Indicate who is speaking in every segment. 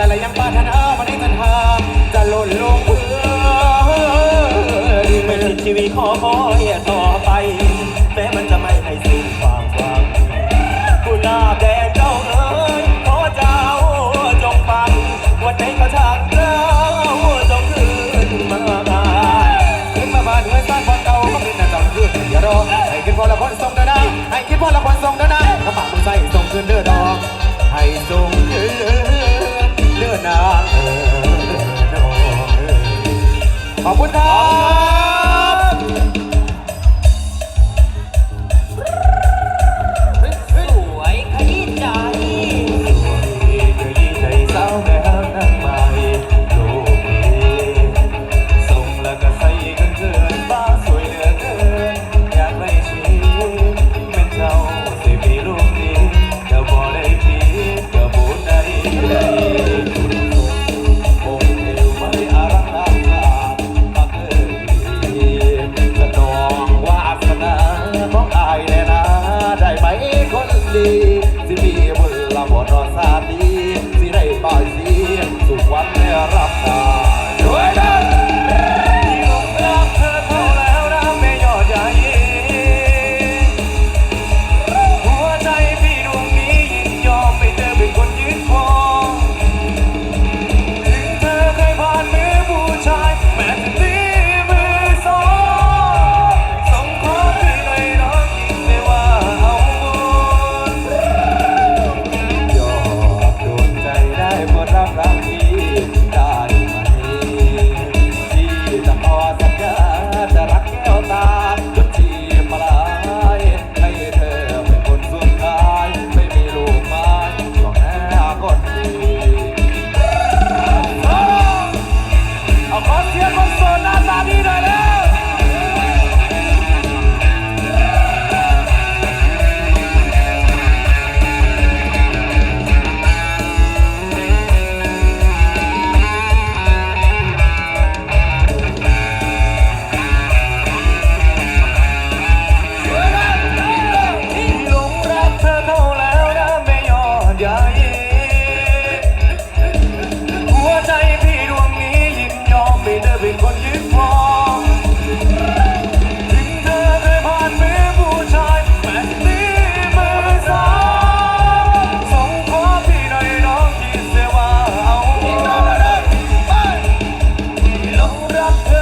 Speaker 1: แต่ละยั
Speaker 2: งปาถนา
Speaker 1: อนอสา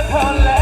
Speaker 2: her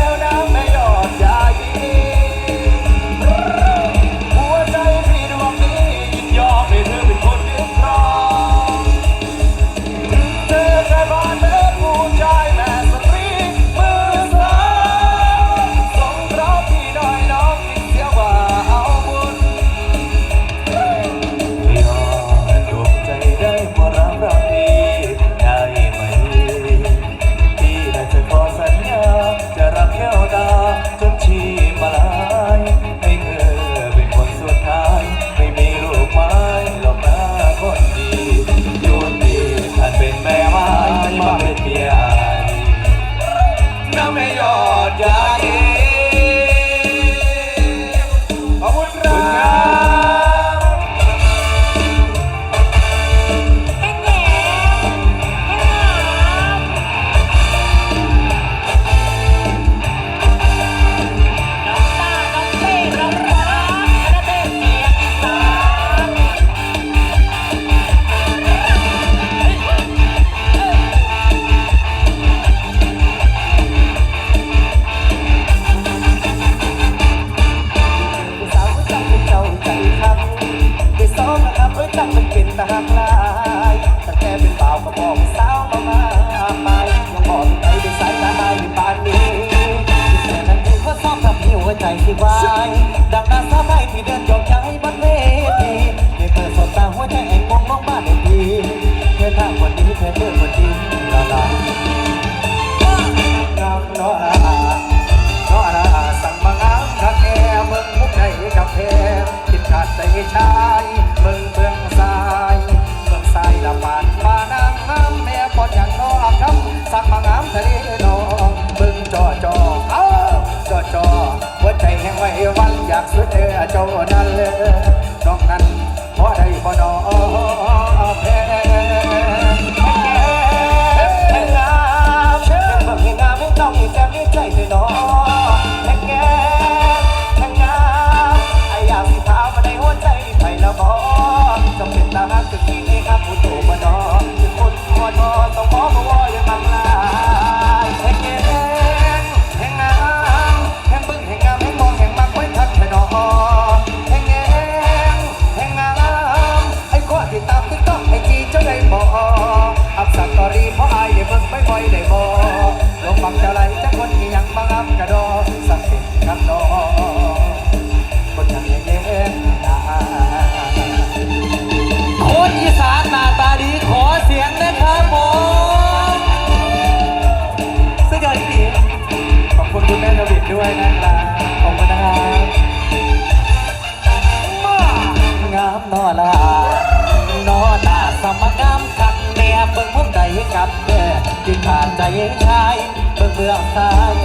Speaker 2: เบื่องซ้ย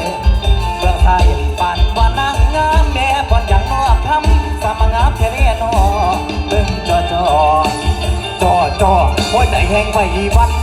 Speaker 2: เบื่องซ้ายปานว่านาง
Speaker 1: งามแม่
Speaker 2: ปอนอย่างนอกคำสามงามเทเรนอเบิ่อจอจอจอจอหัวใจแห้งไปวัน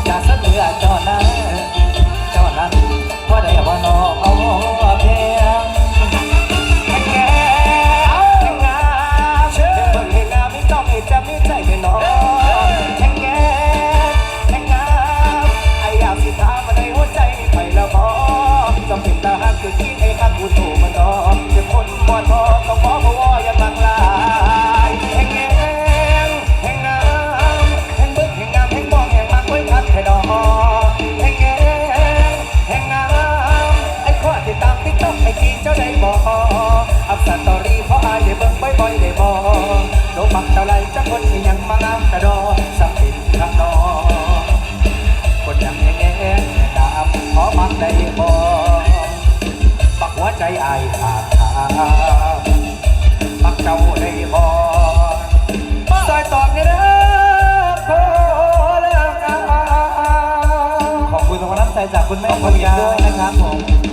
Speaker 2: ของกำลังใจจากคุณแม่คนนี้ด้วยนะครับผม